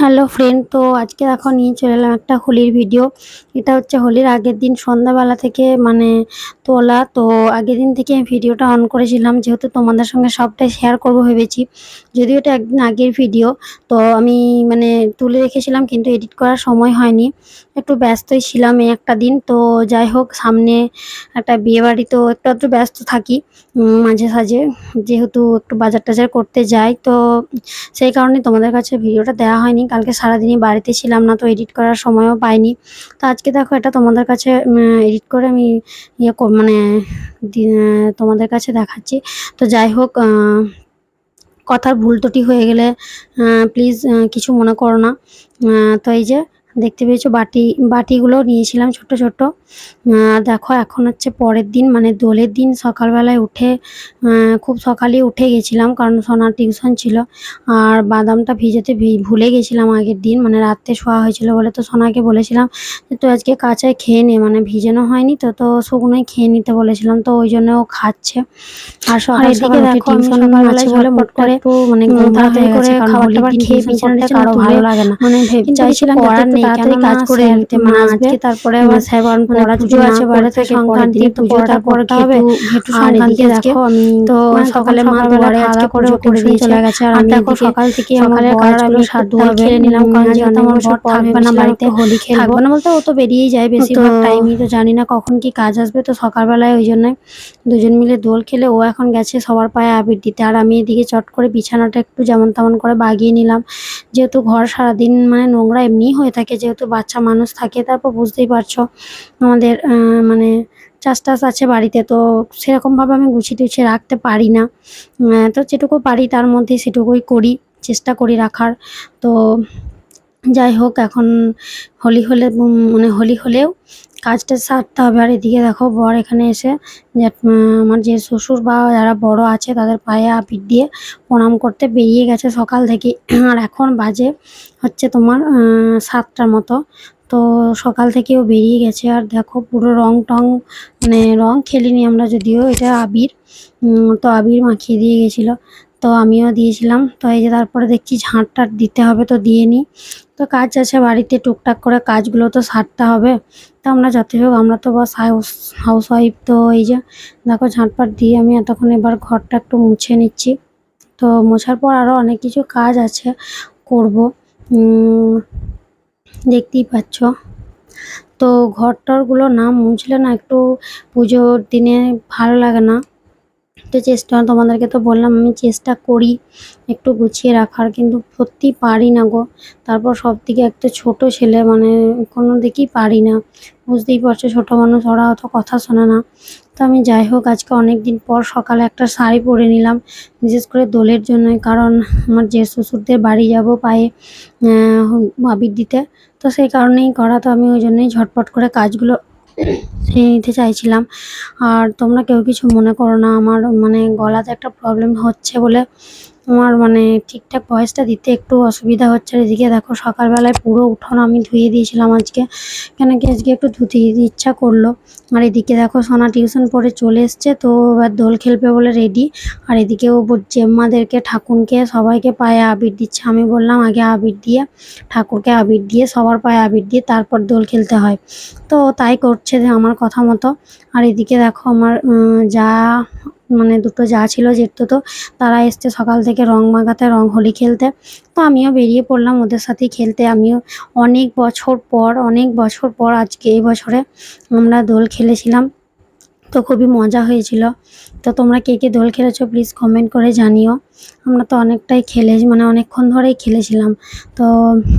Hello friend, তো আজকে দেখো নিয়ে চলে এলাম একটা হোলির ভিডিও। এটা হচ্ছে হোলির আগের দিন সন্ধ্যাবেলা থেকে মানে তোলা। তো আগের দিন থেকে আমি ভিডিওটা অন করেছিলাম, যেহেতু তোমাদের সঙ্গে সবটাই শেয়ার করব ভেবেছি। যদিও এটা একদিন আগের ভিডিও, তো আমি মানে তুলে রেখেছিলাম, কিন্তু এডিট করার সময় হয়নি। একটু ব্যস্তই ছিলাম এই একটা দিন। তো যাই হোক, সামনে একটা বিয়ে বাড়ি তো একটু একটু ব্যস্ত থাকি মাঝে সাঝে। যেহেতু একটু বাজার টাজার করতে যাই, তো সেই কারণে তোমাদের কাছে ভিডিওটা দেওয়া হয়নি। কালকে সারাদিনই বাড়িতে ছিলাম না, তো এডিট করার সময়ও পাইনি। তো আজকে দেখো, এটা তোমাদের কাছে এডিট করে আমি ইয়ে মানে তোমাদের কাছে দেখাচ্ছি। তো যাই হোক কথার ভুল ত্রুটি হয়ে গেলে প্লিজ কিছু মনে করো না। তো এই যে দেখতে পেয়েছ? বাটি বাটিগুলো নিয়েছিলাম ছোট ছোট দেখো এখন হচ্ছে পরের দিন মানে দোলের দিন সকালবেলায় উঠে খুব সকালে উঠে গেছিলাম কারণ সোনার টিউশন ছিল। আর বাদামটা ভিজাতে ভুলে গেছিলাম আগের দিন মানে রাত্রে শোয়া হয়েছিল বলে তো সোনাকে বলেছিলাম যে তুই আজকে কাঁচায় খেয়ে নে। মানে ভিজানো হয়নি তো তো শুকনোই খেয়ে নিতে বলেছিলাম তো ওই জন্য ও খাচ্ছে। আর সকাল এদিকে সকাল দেখো দেখো আমি টিউশন সকালবেলায় বলে মোট করে মানে ঘুম তাড়াতাড়ি করে খাবার টাবার খেয়ে কারও ভালো লাগে না। মানে চাইছিলাম করার নেই, তাড়াতাড়ি কাজ করে নিতে মানে আজকে তারপরে মানে আবার স্যার বারণ পড়া পুজো আছে থেকে সংক্রান্তি পুজো তারপর হবে। আর সংক্রান্তি আজকে দেখো আমি তো মানে সকালে মা দুয়ারে আজকে করে করে চলে গেছে, আর আমি দেখো সকাল থেকে আমার কাজগুলো হবে। নিলাম কারণ যেহেতু আমার বর থাকবে না বাড়িতে হোলি খেলব। না বলতে ও তো বেরিয়েই যায় বেশিরভাগ টাইমই তো জানি না কখন কি কাজ আসবে তো সকালবেলায় ওই জন্য দুজন মিলে দোল খেলে ও এখন গেছে সবার পায়ে আবির দিতে আর আমি এদিকে চট করে বিছানাটা একটু যেমন তেমন করে বাগিয়ে নিলাম যেহেতু ঘর সারাদিন মানে নোংরা এমনিই হয়ে থাকে যেহেতু বাচ্চা মানুষ থাকে, তারপর বুঝতেই পারছ আমাদের মানে চাষ টাস আছে বাড়িতে, তো সেরকমভাবে আমি গুছিয়ে টুছিয়ে রাখতে পারি না। তো যেটুকু পারি তার মধ্যে সেটুকুই করি, চেষ্টা করি রাখার। তো যাই হোক, এখন হোলি হলে মানে হোলি হলেও কাজটা সারতে হবে। আর এদিকে দেখো, বর এখানে এসে যে আমার যে শ্বশুর বা যারা বড় আছে, তাদের পায়ে আবির দিয়ে প্রণাম করতে বেরিয়ে গেছে সকাল থেকে। আর এখন বাজে হচ্ছে তোমার সাতটার মতো। তো সকাল থেকেও বেরিয়ে গেছে। আর দেখো, পুরো রং টং মানে রং খেলিনি আমরা যদিও, এটা আবির। তো আবির মাখিয়ে দিয়ে গেছিল। তো আমিও দিয়েছিলাম। তো এই যে তারপরে দেখছি ঝাঁট টাট দিতে হবে তো দিয়ে নিই। তো কাজ আছে বাড়িতে টুকটাক করে কাজগুলো তো সারতে হবে। তো আমরা যতই হোক, আমরা তো বাস হাউস হাউস ওয়াইফ তো এই যে দেখো ঝাঁটপাট দিয়ে আমি এতক্ষণ এবার ঘরটা একটু মুছে নিচ্ছি। তো মোছার পর আরও অনেক কিছু কাজ আছে করব। দেখতেই পাচ্ছ। তো ঘর টরগুলো না মুছলে না একটু পুজোর দিনে ভালো লাগে না। তো চেষ্টা, তোমাদেরকে তো বললাম আমি চেষ্টা করি একটু গুছিয়ে রাখার, কিন্তু সত্যি পারি না গো। তারপর সব থেকে একটা ছোট ছেলে মানে কোনো দিকেই পারি না। বুঝতেই পারছ ছোটো মানুষ, ওরা অত কথা শোনে না। তো আমি যাই হোক, আজকে অনেক দিন পর সকালে একটা শাড়ি পরে নিলাম, বিশেষ করে দোলের জন্যই, কারণ আমার যে শ্বশুরদের বাড়ি যাব পায়ে আবির দিতে। তো সেই কারণেই করা, তো আমি ওই জন্যই ঝটপট করে কাজগুলো নিতে চাইছিলাম। আর তোমরা কেউ কিছু মনে করো না, আমার মানে গলাতে একটা প্রবলেম হচ্ছে বলে আমার মানে ঠিকঠাক ভয়েসটা দিতে একটু অসুবিধা হচ্ছে। আর এদিকে দেখো সকালবেলায় পুরো উঠোন আমি ধুয়ে দিয়েছিলাম আজকে, কেন কি আজকে একটু ধুতে ইচ্ছা করল। আর এদিকে দেখো সোনা টিউশন পড়ে চলে এসছে, তো এবার দোল খেলবে বলে রেডি আর এদিকে ও জেম্মাদেরকে, ঠাকুরকে, সবাইকে পায়ে আবির দিচ্ছে। আমি বললাম, আগে আবির দিয়ে, ঠাকুরকে আবির দিয়ে, সবার পায়ে আবির দিয়ে তারপর দোল খেলতে হয়। তো তাই করছে আমার কথা মতো। আর এদিকে দেখো আমার যা মানে দুটো যা ছিল যেত তো তারা এসছে সকাল থেকে রং মাখাতে, রং হোলি খেলতে। তো আমিও বেরিয়ে পড়লাম ওদের সাথে খেলতে। আমিও অনেক বছর পর, অনেক বছর পর আজকে এই বছরে আমরা দোল খেলেছিলাম। তো খুবই মজা হয়েছিল। তো তোমরা কে কে দোল খেলেছো প্লিজ কমেন্ট করে জানিও। আমরা তো অনেকটাই খেলে মানে অনেকক্ষণ ধরেই খেলেছিলাম। তো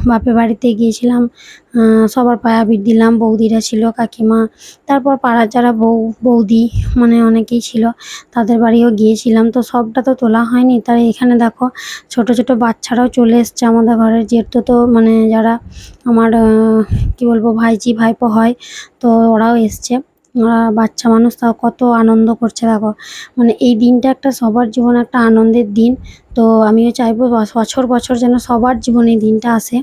বাপের বাড়িতে গিয়েছিলাম সবার পায়ে আবির দিলাম, বৌদিরা ছিল, কাকিমা, তারপর পাড়ার যারা বউ, বৌদি মানে অনেকেই ছিল, তাদের বাড়িও গিয়েছিলাম। তো সবটা তো তোলা হয়নি, তাই এখানে দেখো ছোট ছোট বাচ্চারাও চলে এসছে আমাদের ঘরের। যেহেতু তো মানে যারা আমার কি বলব, ভাইজি, ভাইপো হয়, তো ওরাও এসছে। বাচ্চা মানুষ, তাও কত আনন্দ করছে, দেখো। মানে এই দিনটা একটা সবার জীবনে একটা আনন্দের দিন। তো আমিও চাইব বছর বছর যেন সবার জীবনে এই দিনটা আসে।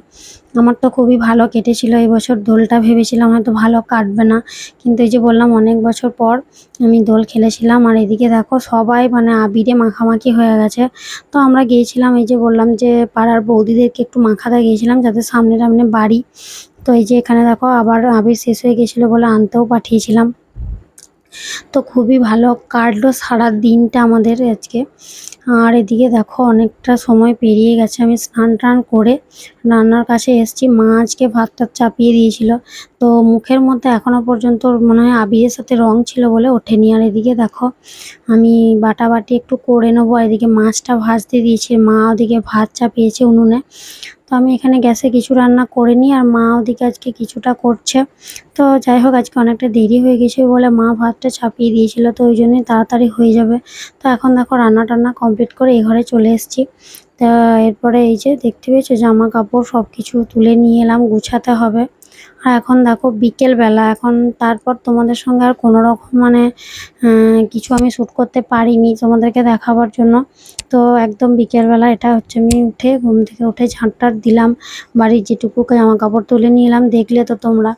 আমার তো খুবই ভালো কেটেছিল এই বছর দোলটা, ভেবেছিলাম হয়তো ভালো কাটবে না। কিন্তু এই যে বললাম, অনেক বছর পর আমি দোল খেলেছিলাম। আর এদিকে দেখো, সবাই মানে আবিরে মাখামাখি হয়ে গেছে। তো আমরা গিয়েছিলাম, এই যে বললাম যে পাড়ার বৌদিদেরকে একটু মাখাতে গিয়েছিলাম যাদের সামনে সামনে বাড়ি তো এই যে এখানে দেখো আবার আবির শেষ হয়ে গেছিল বলে আনতেও পাঠিয়েছিলাম। তো খুবই ভালো কাটলো সারা দিনটা আমাদের আজকে। আর এদিকে দেখো অনেকটা সময় পেরিয়ে গেছে, আমি স্নান টান করে রান্নার কাছে এসেছি। মা আজকে ভাত টাত চাপিয়ে দিয়েছিল। তো মুখের মধ্যে এখনও পর্যন্ত মনে হয় আবিরের সাথে রং ছিল বলে ওঠেনি। আর এদিকে দেখো আমি বাটাবাটি একটু করে নেব। এদিকে মাছটা ভাজতে দিয়েছি। মা ওদিকে ভাত চাপিয়েছে উনুনে। তো আমি এখানে গ্যাসে কিছু রান্না করে নিই আর মা ওদিকে আজকে কিছুটা করছে। তো যাই হোক, আজকে অনেকটা দেরি হয়ে গেছে বলে মা ভাতটা ছাপিয়ে দিয়েছিল, তো ওই জন্যই তাড়াতাড়ি হয়ে যাবে। তো এখন দেখো রান্না টান্না কমপ্লিট করে এই ঘরে চলে এসেছি। তা এরপরে এই যে দেখতে পেয়েছ, জামা কাপড় সব কিছু তুলে নিয়ে এলাম, গুছাতে হবে। আর এখন দেখো বিকেল বেলা এখন তারপর তোমাদের সঙ্গে আর কোনো রকম মানে কিছু আমি শ্যুট করতে পারিনি তোমাদেরকে দেখাবার জন্য। তো একদম বিকেলবেলা এটা হচ্ছে আমি উঠে ঘুম থেকে উঠে ঝাঁট টাট দিলাম, বাড়ির যেটুকু জামা কাপড় তুলে নিলাম, দেখলে তো তোমরা।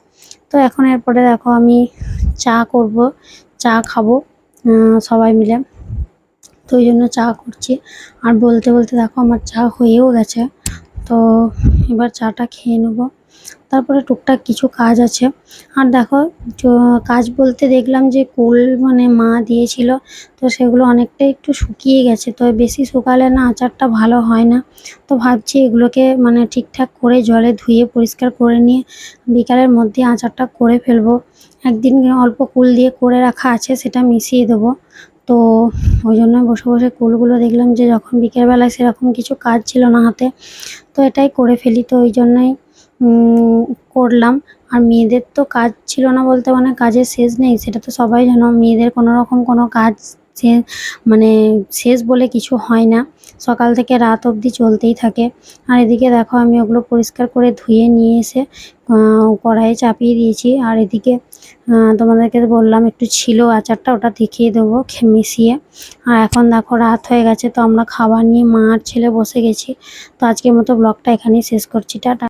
তো এখন এরপরে দেখো আমি চা করব, চা খাব সবাই মিলে। তো ওই জন্য চা করছি। আর বলতে বলতে দেখো আমার চা হয়েও গেছে। তো এবার চাটা খেয়ে নেব। তারপরে টুকটাক কিছু কাজ আছে। আর দেখো কাজ বলতে দেখলাম যে কুল মানে মা দিয়েছিল, তো সেগুলো অনেকটাই একটু শুকিয়ে গেছে। তো বেশি শুকালে না আচারটা ভালো হয় না। তো ভাবছি এগুলোকে মানে ঠিকঠাক করে জলে ধুয়ে পরিষ্কার করে নিয়ে বিকালের মধ্যে আচারটা করে ফেলব। একদিন অল্প কুল দিয়ে করে রাখা আছে, সেটা মিশিয়ে দেবো। তো ওই জন্য বসে বসে কুলগুলো দেখলাম যে যখন বিকেলবেলায় সেরকম কিছু কাজ ছিল না হাতে, তো এটাই করে ফেলি। তো ওই জন্যই করলাম। আর মেয়েদের তো কাজ ছিল না বলতে মানে কাজের শেষ নেই। সেটা তো সবাই জানো, মেয়েদের কোনো রকম কোনো কাজ মানে শেষ বলে কিছু হয় না। সকাল থেকে রাত অবধি চলতেই থাকে। আর এদিকে দেখো, আমি ওগুলো পরিষ্কার করে ধুয়ে নিয়ে এসে কড়াইয়ে চাপিয়ে দিয়েছি। আর এদিকে তোমাদেরকে বললাম একটু ছিল আচারটা, ওটা দেখিয়ে দেবো মিশিয়ে। আর এখন দেখো, রাত হয়ে গেছে, তো আমরা খাবার নিয়ে মা আর ছেলে বসে গেছি। তো আজকের মতো ব্লগটা এখানেই শেষ করছি। টাটা।